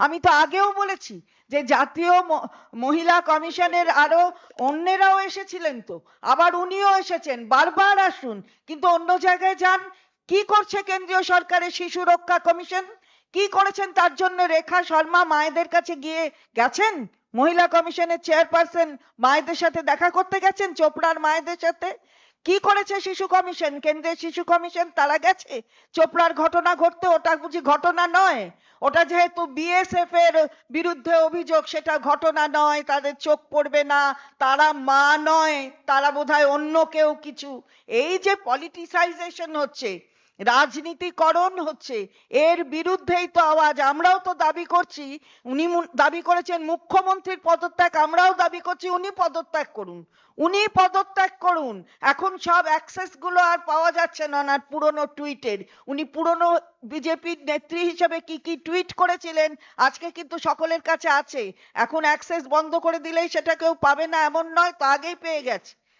আমি তো আগেও বলেছি যে জাতীয় মহিলা কমিশনের আরও অন্যেরাও এসেছিলেন তো। আবার উনিও এসেছেন, বারবার আসুন। কিন্তু অন্য জায়গায় যান, কি করছে কেন্দ্রীয় সরকারের শিশু রক্ষা কমিশন? কি করেছেন তার জন্য রেখা শর্মা মায়েদের কাছে গিয়ে গেছেন? মহিলা কমিশনের চেয়ারপারসন মায়েদের সাথে দেখা করতে গেছেন? চোপড়ার মায়েদের সাথে? কি করেছে শিশু কমিশন? কেন্দ্রের শিশু কমিশন তারা গেছে? চোপড়ার ঘটনা ঘটতে ওটা বুঝি ঘটনা নয়। ওটা যেহেতু বিএসএফ এর বিরুদ্ধে অভিযোগ, সেটা ঘটনা নয়, তাদের চোখ পড়বে না, তারা মা নয়, তারা বোধহয় অন্য কেউ কিছু। এই যে পলিটিসাইজেশন হচ্ছে রাজনীতিকরণ হচ্ছে। এর বিরুদ্ধেই তো আওয়াজ। আমরাও তো দাবি করছি, উনি দাবি করেছেন মুখ্যমন্ত্রীর পদত্যাগ, আমরাও দাবি করছি উনি পদত্যাগ করুন। উনি পদত্যাগ করুন। এখন সব অ্যাক্সেসগুলো আর পাওয়া যাচ্ছে না না পুরনো টুইটের উনি পুরনো বিজেপির নেত্রী হিসেবে কি কি টুইট করেছিলেন, আজকে কিন্তু সকলের কাছে আছে। এখন অ্যাক্সেস বন্ধ করে দিলেই সেটা কেউ পাবে না, এমন নয়, তো আগেই পেয়ে গেছে।